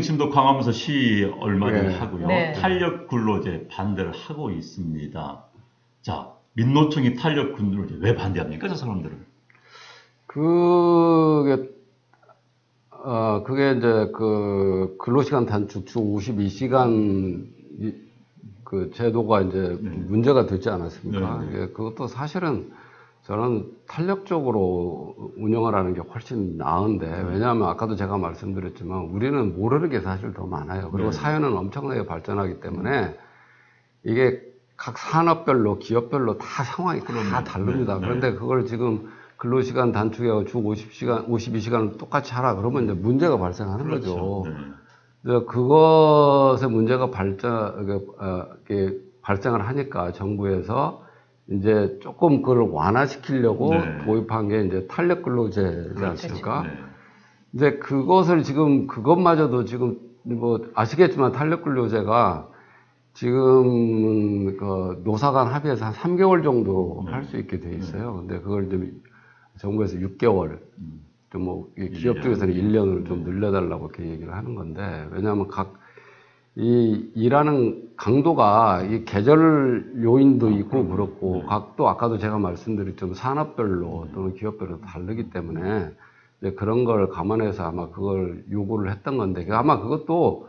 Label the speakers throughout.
Speaker 1: 민노총이 지금도 강화문서 시위 얼마 전에
Speaker 2: 네.
Speaker 1: 하고요.
Speaker 3: 네.
Speaker 1: 탄력 근로제 반대를 하고 있습니다. 자, 민노총이 탄력 근로제 왜 반대합니까, 저 사람들은?
Speaker 2: 그게 어 그게 이제 그 근로시간 단축 주 52시간 이, 그 제도가 이제
Speaker 1: 네.
Speaker 2: 문제가 되지 않았습니까?
Speaker 1: 네, 네.
Speaker 2: 이게 그것도 사실은 저는 탄력적으로 운영을 하는 게 훨씬 나은데
Speaker 1: 네.
Speaker 2: 왜냐하면 아까도 제가 말씀드렸지만 우리는 모르는 게 사실 더 많아요. 그리고
Speaker 1: 네.
Speaker 2: 사회는 엄청나게 발전하기 때문에 이게 각 산업별로 기업별로 다 상황이 다
Speaker 1: 그럼요.
Speaker 2: 다릅니다.
Speaker 1: 네, 네.
Speaker 2: 그런데 그걸 지금 근로시간 단축해서 주 50시간, 52시간을 똑같이 하라 그러면 이제 문제가 발생하는 거죠.
Speaker 1: 네.
Speaker 2: 그것에 문제가 발전, 이게, 어, 발생을 하니까 정부에서 이제 조금 그걸 완화시키려고
Speaker 1: 네.
Speaker 2: 도입한 게 이제 탄력 근로제지 않습니까?
Speaker 1: 네.
Speaker 2: 이제 그것을 지금 그것마저도 지금 뭐 아시겠지만 탄력 근로제가 지금 그 노사간 합의해서 한 3개월 정도
Speaker 1: 네.
Speaker 2: 할수 있게 돼 있어요. 근데 그걸 이제 정부에서 6개월
Speaker 1: 음.
Speaker 2: 좀뭐 기업. 쪽에서는 1년을 좀 늘려달라고 이렇게 얘기를 하는 건데 왜냐하면 각 이 일하는 강도가 이 계절 요인도 있고 그렇고
Speaker 1: 네.
Speaker 2: 각또 아까도 제가 말씀드렸지만 산업별로 또는 기업별로 다르기 때문에 이제 그런 걸 감안해서 아마 그걸 요구를 했던 건데 그 아마 그것도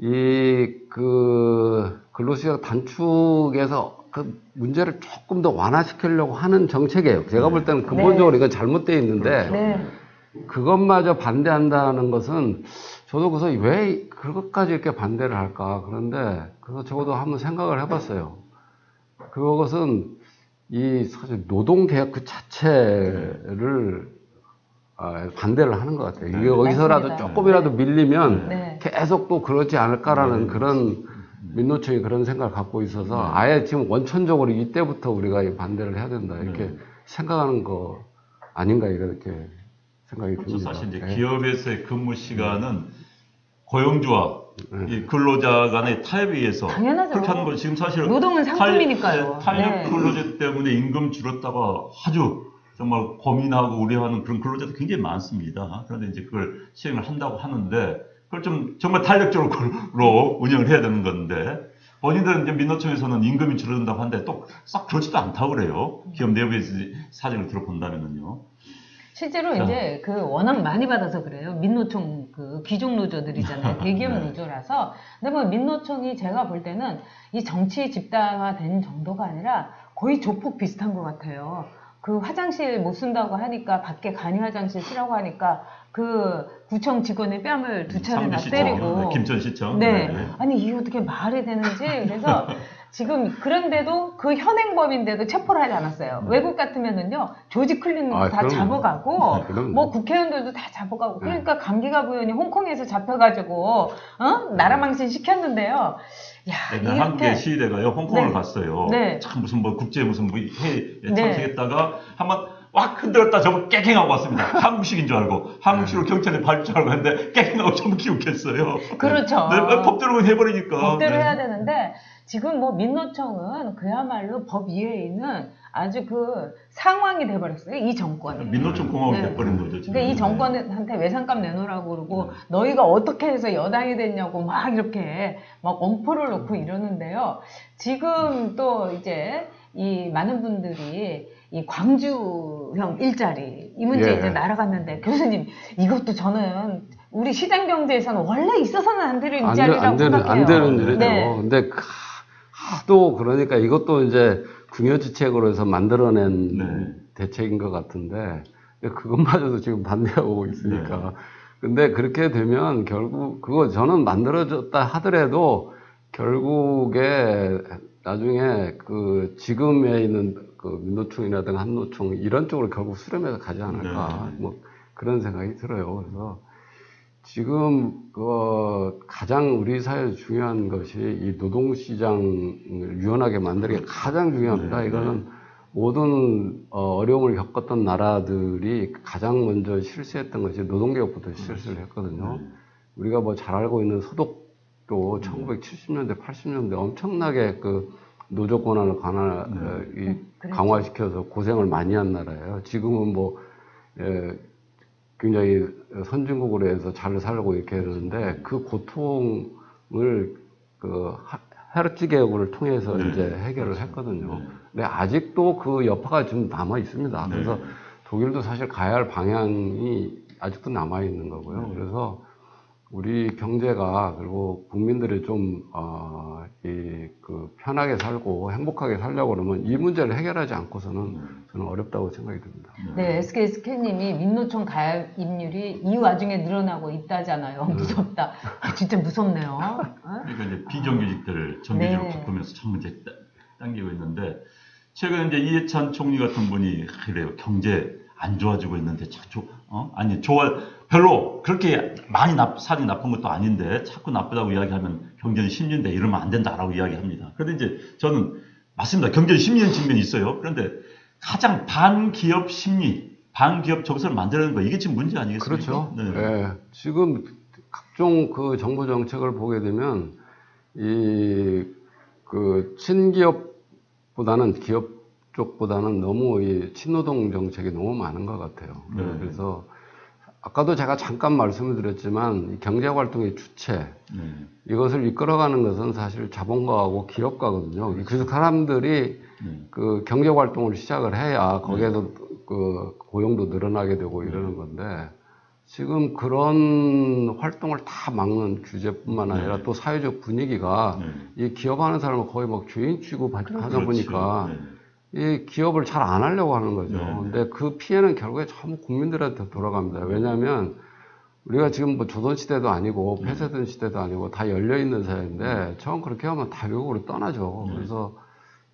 Speaker 2: 이 그 근로시간 단축에서 그 문제를 조금 더 완화시키려고 하는 정책이에요. 제가 볼 때는 근본적으로 이건 잘못되어 있는데
Speaker 3: 네.
Speaker 2: 그것마저 반대한다는 것은 저도 그래서 왜 그것까지 이렇게 반대를 할까 그런데 그래서 적어도 한번 생각을 해봤어요. 그것은 이 사실 노동개혁 그 자체를 아, 반대를 하는 것 같아요. 이게 어디서라도
Speaker 3: 맞습니다.
Speaker 2: 조금이라도 밀리면
Speaker 3: 네.
Speaker 2: 계속 또 그러지 않을까라는 그런 민노총이 그런 생각을 갖고 있어서 아예 지금 원천적으로 이때부터 우리가 이 반대를 해야 된다 이렇게
Speaker 1: 네.
Speaker 2: 생각하는 거 아닌가 이렇게 생각이
Speaker 1: 그렇죠.
Speaker 2: 듭니다.
Speaker 1: 사실 이제
Speaker 2: 예.
Speaker 1: 기업에서의 근무 시간은 고용주와
Speaker 2: 네.
Speaker 1: 이 근로자 간의 타협에 의해서
Speaker 3: 당연하죠.
Speaker 1: 그렇게 하는 거 지금 사실
Speaker 3: 노동은
Speaker 1: 탄-
Speaker 3: 상품이니까요.
Speaker 1: 탄력
Speaker 3: 네.
Speaker 1: 근로제 때문에 임금 줄었다가 아주 정말 고민하고 우려하는 그런 근로자도 굉장히 많습니다. 그런데 이제 그걸 시행을 한다고 하는데 그걸 좀 정말 탄력적으로 운영을 해야 되는 건데 본인들은 이제 민노총에서는 임금이 줄어든다고 하는데 또 싹 그렇지도 않다고 그래요. 기업 내부의 사정을 들어본다면은요.
Speaker 3: 실제로
Speaker 1: 자.
Speaker 3: 이제 그 워낙 많이 받아서 그래요. 민노총 그 귀족 노조들이잖아요. 대기업
Speaker 1: 네.
Speaker 3: 노조라서. 근데 뭐 민노총이 제가 볼 때는 이 정치 집단화된 정도가 아니라 거의 조폭 비슷한 것 같아요. 그 화장실 못 쓴다고 하니까 밖에 간이 화장실 쓰라고 하니까 그 구청 직원의 뺨을 두 차례나 때리고
Speaker 1: 네, 김천시청.
Speaker 3: 네. 아니 이게 어떻게 말이 되는지 그래서 지금 그런데도 그 현행범인데도 체포를 하지 않았어요.
Speaker 1: 네.
Speaker 3: 외국 같으면은요 조지 클린
Speaker 2: 아,
Speaker 3: 다
Speaker 2: 그럼요.
Speaker 3: 잡아가고
Speaker 2: 네.
Speaker 3: 뭐 국회의원들도 다 잡아가고
Speaker 2: 네.
Speaker 3: 그러니까 감기가 부연이 홍콩에서 잡혀가지고 어 나라 망신 시켰는데요. 야
Speaker 1: 옛날
Speaker 3: 이렇게
Speaker 1: 한국의 시위대가요 홍콩을
Speaker 3: 네.
Speaker 1: 갔어요.
Speaker 3: 네.
Speaker 1: 참 무슨 뭐 국제 무슨 뭐
Speaker 3: 네.
Speaker 1: 참석했다가 한번 왁 흔들었다 저거 깨갱하고 왔습니다. 한국식인 줄 알고 한국식으로 경찰에 밟을 줄 알고 했는데 깨갱하고 전부 기웃했어요.
Speaker 3: 그렇죠.
Speaker 1: 네, 네, 법대로 해버리니까.
Speaker 3: 법대로
Speaker 1: 네.
Speaker 3: 해야 되는데 지금 뭐 민노총은 그야말로 법 이외에 있는 아주 그 상황이 돼버렸어요. 이 정권이.
Speaker 1: 민노총 공화국이
Speaker 3: 네.
Speaker 1: 돼버린 거죠. 지금.
Speaker 3: 그러니까 이 정권한테 외상값 내놓으라고 그러고 너희가 어떻게 해서 여당이 됐냐고 막 이렇게 막 엄포를 놓고 이러는데요. 지금 또 이제 이 많은 분들이 이 광주형 일자리 이 문제
Speaker 2: 예.
Speaker 3: 이제 날아갔는데 교수님 이것도 저는 우리 시장 경제에서는 원래 있어서는 안 되는
Speaker 2: 안, 되,
Speaker 3: 일자리라고
Speaker 2: 안 되는
Speaker 3: 생각해요.
Speaker 2: 안 되는 일이죠.
Speaker 3: 네.
Speaker 2: 근데 그 하도 그러니까 이것도 이제 궁여지책으로 해서 만들어낸
Speaker 1: 네.
Speaker 2: 대책인 것 같은데 그것마저도 지금 반대하고
Speaker 1: 네.
Speaker 2: 있으니까. 근데 그렇게 되면 결국 그거 저는 만들어졌다 하더라도 결국에 나중에 그 지금에 있는 그 민노총이라든가 한노총 이런 쪽으로 결국 수렴해서 가지 않을까
Speaker 1: 네.
Speaker 2: 뭐 그런 생각이 들어요. 그래서 지금 그 가장 우리 사회에서 중요한 것이 이 노동시장을 유연하게 만들기 가 가장 중요합니다.
Speaker 1: 네,
Speaker 2: 이거는 모든 어, 어려움을 겪었던 나라들이 가장 먼저 실시했던 것이 노동개혁부터 실시를 했거든요.
Speaker 1: 네.
Speaker 2: 우리가 뭐 잘 알고 있는 소독도 1970년대, 80년대 엄청나게 그 노조 권한을 강화,
Speaker 1: 네.
Speaker 2: 어. 강화시켜서 고생을 많이 한 나라예요. 지금은 뭐, 예, 굉장히 선진국으로 해서 잘 살고 이렇게 했는데 그 고통을 그 하- 헤르츠 개혁을 통해서
Speaker 1: 네.
Speaker 2: 이제 해결을
Speaker 1: 그렇죠.
Speaker 2: 했거든요.
Speaker 1: 네.
Speaker 2: 근데 아직도 그 여파가 좀 남아 있습니다.
Speaker 1: 네.
Speaker 2: 그래서 독일도 사실 가야 할 방향이 아직도 남아 있는 거고요.
Speaker 1: 네.
Speaker 2: 그래서 우리 경제가 그리고 국민들이 좀, 어, 이, 그, 편하게 살고 행복하게 살려고 그러면 이 문제를 해결하지 않고서는 저는 어렵다고 생각이 듭니다.
Speaker 3: 네, SK 스캔님이 민노총 가입률이 이 와중에 늘어나고 있다잖아요. 무섭다. 아, 진짜 무섭네요. 어?
Speaker 1: 그러니까 이제 비정규직들 정규직으로
Speaker 3: 네.
Speaker 1: 바꾸면서 참 문제 따- 당기고 있는데 최근 이제 이해찬 총리 같은 분이 그래요 경제 안 좋아지고 있는데 자꾸 어 아니 좋아 별로 그렇게 많이 나, 살이 나쁜 것도 아닌데 자꾸 나쁘다고 이야기하면 경제는 심리인데 이러면 안 된다라고 이야기합니다. 그런데 이제 저는 맞습니다. 경제는 심리는 측면이 있어요. 그런데 가장 반기업 심리, 반기업 정서를 만드는 거 이게 지금 문제 아니겠습니까?
Speaker 2: 그렇죠.
Speaker 1: 네.
Speaker 2: 예. 지금 각종 그 정부 정책을 보게 되면 이 그 친기업보다는 기업 쪽보다는 너무 이 친노동 정책이 너무 많은 것 같아요.
Speaker 1: 네.
Speaker 2: 그래서 아까도 제가 잠깐 말씀을 드렸지만 이 경제 활동의 주체
Speaker 1: 네.
Speaker 2: 이것을 이끌어가는 것은 사실 자본가하고 기업가거든요. 그래서 사람들이
Speaker 1: 네.
Speaker 2: 그 경제 활동을 시작을 해야 거기에서 그 고용도 늘어나게 되고
Speaker 1: 네.
Speaker 2: 이러는 건데 지금 그런 활동을 다 막는 규제뿐만 아니라
Speaker 1: 네.
Speaker 2: 또 사회적 분위기가
Speaker 1: 네.
Speaker 2: 이 기업하는 사람은 거의 막 죄인 취급 하다
Speaker 1: 그렇죠.
Speaker 2: 보니까
Speaker 1: 네.
Speaker 2: 이 기업을 잘 안 하려고 하는 거죠.
Speaker 1: 네.
Speaker 2: 근데 그 피해는 결국에 전부 국민들한테 돌아갑니다. 왜냐하면 우리가 지금 뭐 조선시대도 아니고
Speaker 1: 네.
Speaker 2: 폐쇄된 시대도 아니고 다 열려있는 사회인데 처음 그렇게 하면 다 외국으로 떠나죠.
Speaker 1: 네.
Speaker 2: 그래서,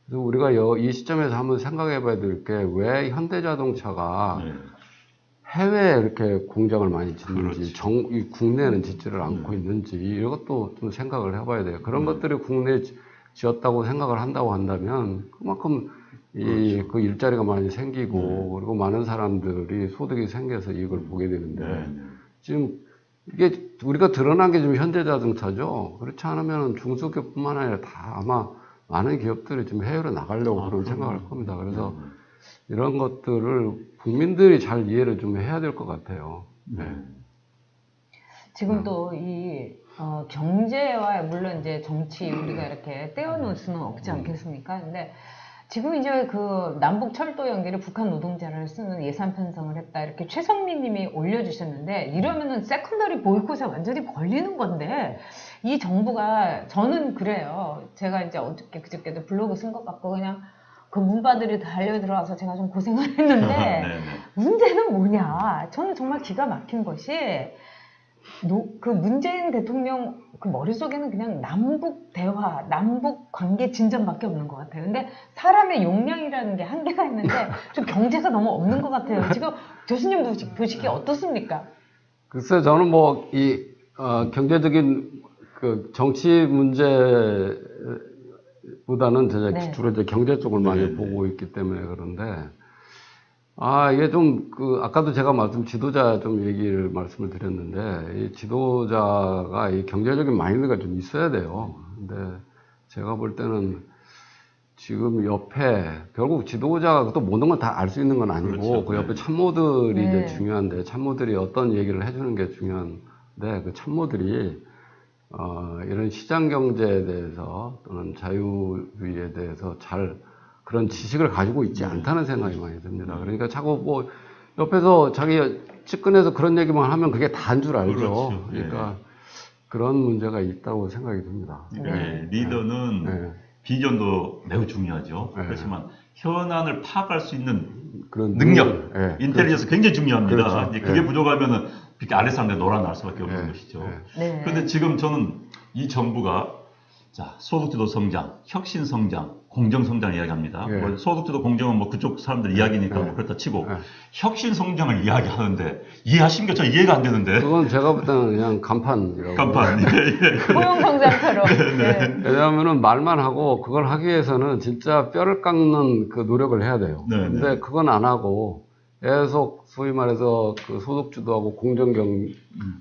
Speaker 2: 그래서 우리가 여- 이 시점에서 한번 생각해 봐야 될 게 왜 현대자동차가
Speaker 1: 네.
Speaker 2: 해외에 이렇게 공장을 많이 짓는지
Speaker 1: 그렇지.
Speaker 2: 정, 이 국내에는 짓지를 않고 있는지 이것도 좀 생각을 해봐야 돼요. 그런
Speaker 1: 네.
Speaker 2: 것들이 국내에 지- 지었다고 생각을 한다고 한다면 그만큼 이그 일자리가 많이 생기고
Speaker 1: 네.
Speaker 2: 그리고 많은 사람들이 소득이 생겨서 이걸 보게 되는데
Speaker 1: 네.
Speaker 2: 지금 이게 우리가 드러난 게 지금 현대자동차죠. 그렇지 않으면 중소기업뿐만 아니라 다 아마 많은 기업들이 지금 해외로 나가려고
Speaker 1: 아,
Speaker 2: 그런
Speaker 1: 그럼요.
Speaker 2: 생각을 할 겁니다. 그래서
Speaker 1: 네.
Speaker 2: 이런 것들을 국민들이 잘 이해를 좀 해야 될 것 같아요. 네.
Speaker 3: 지금
Speaker 2: 음.
Speaker 3: 또이 어, 경제와 물론 이제 정치 우리가 이렇게 떼어놓을 수는 없지
Speaker 2: 음.
Speaker 3: 않겠습니까? 근데 지금 이제 그 남북 철도 연계를 북한 노동자를 쓰는 예산 편성을 했다 이렇게 최성민 님이 올려주셨는데 이러면은 세컨더리 보이콧에 완전히 걸리는 건데 이 정부가 저는 그래요. 제가 이제 어저께 그저께도 블로그 쓴 것 같고 그냥 그 문바들이 달려 들어와서 제가 좀 고생을 했는데
Speaker 1: 네, 네.
Speaker 3: 문제는 뭐냐? 저는 정말 기가 막힌 것이 노- 그 문재인 대통령 그 머릿속에는 그냥 남북 대화, 남북 관계 진전밖에 없는 것 같아요. 근데 사람의 용량이라는 게 한계가 있는데 좀 경제가 너무 없는 것 같아요. 지금 교수님 보시, 보시기에 어떻습니까?
Speaker 2: 글쎄 저는 뭐이 어, 경제적인 그 정치 문제보다는 제가
Speaker 3: 네.
Speaker 2: 주로 이제 경제 쪽을 많이
Speaker 1: 네, 네.
Speaker 2: 보고 있기 때문에 그런데 아 이게 좀 그 아까도 제가 말씀 지도자 좀 얘기를 말씀을 드렸는데 이 지도자가 이 경제적인 마인드가 좀 있어야 돼요. 근데 제가 볼 때는 지금 옆에 결국 지도자가 또 모든 걸 다 알 수 있는 건 아니고
Speaker 1: 그렇죠.
Speaker 2: 그 옆에
Speaker 1: 네.
Speaker 2: 참모들이
Speaker 3: 네.
Speaker 2: 이제 중요한데 참모들이 어떤 얘기를 해주는 게 중요한데 그 참모들이 어, 이런 시장 경제에 대해서 또는 자유주의에 대해서 잘 그런 지식을 가지고 있지
Speaker 1: 네.
Speaker 2: 않다는 생각이 많이 듭니다. 그러니까 자꾸 뭐 옆에서 자기 측근에서 그런 얘기만 하면 그게 다인 줄 알죠.
Speaker 1: 그렇죠. 네.
Speaker 2: 그러니까 그런 문제가 있다고 생각이 듭니다.
Speaker 1: 네, 리더는
Speaker 2: 네.
Speaker 1: 비전도 매우 중요하죠.
Speaker 2: 네.
Speaker 1: 그렇지만 현안을 파악할 수 있는
Speaker 2: 그런
Speaker 1: 능력,
Speaker 2: 네.
Speaker 1: 인텔리전스 굉장히 중요합니다.
Speaker 2: 그렇죠.
Speaker 1: 이제 그게
Speaker 2: 네.
Speaker 1: 부족하면은 이렇게 아래 사람들 놀아날 수밖에 없는
Speaker 2: 네.
Speaker 1: 것이죠.
Speaker 2: 네.
Speaker 3: 네.
Speaker 1: 그런데 지금 저는 이 정부가 자 소득주도 성장, 혁신 성장, 공정 성장 이야기합니다.
Speaker 2: 네.
Speaker 1: 뭐 소득주도 공정은 뭐 그쪽 사람들 이야기니까
Speaker 2: 네.
Speaker 1: 뭐 그렇다 치고
Speaker 2: 네.
Speaker 1: 혁신 성장을 이야기하는데 이해하신 게 저 이해가 안 되는데
Speaker 2: 그건 제가 볼 때는 그냥 간판이라고.
Speaker 1: 간판. 예, 예.
Speaker 3: 고용 성장처럼. 네.
Speaker 2: 왜냐하면은 말만 하고 그걸 하기 위해서는 진짜 뼈를 깎는 그 노력을 해야 돼요.
Speaker 1: 네,
Speaker 2: 근데
Speaker 1: 네.
Speaker 2: 그건 안 하고 계속 소위 말해서 그 소득주도하고 공정경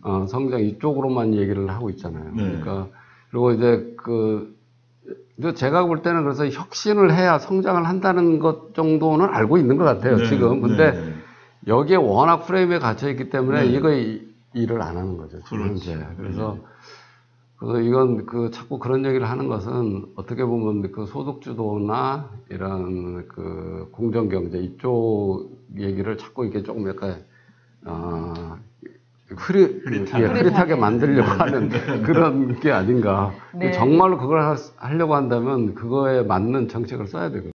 Speaker 2: 어, 성장 이쪽으로만 얘기를 하고 있잖아요.
Speaker 1: 네.
Speaker 2: 그러니까 그리고 이제 그이 제 제가 볼 때는 그래서 혁신을 해야 성장을 한다는 것 정도는 알고 있는 것 같아요.
Speaker 1: 네,
Speaker 2: 지금.
Speaker 1: 네,
Speaker 2: 근데
Speaker 1: 네.
Speaker 2: 여기에 워낙 프레임에 갇혀 있기 때문에
Speaker 1: 네.
Speaker 2: 이거 이- 일을 안 하는 거죠. 지금
Speaker 1: 그렇죠.
Speaker 2: 현재. 그래서 그래서 이건 그 자꾸 그런 얘기를 하는 것은 어떻게 보면 그 소득주도나 이런 그 공정경제 이쪽 얘기를 자꾸 이렇게 조금 약간 어 흐리,
Speaker 1: 흐릿하게.
Speaker 2: 예, 흐릿하게
Speaker 3: 흐릿하게.
Speaker 2: 만들려고 하는 그런 게 아닌가.
Speaker 3: 네.
Speaker 2: 정말로 그걸 하- 하려고 한다면 그거에 맞는 정책을 써야 되거든요.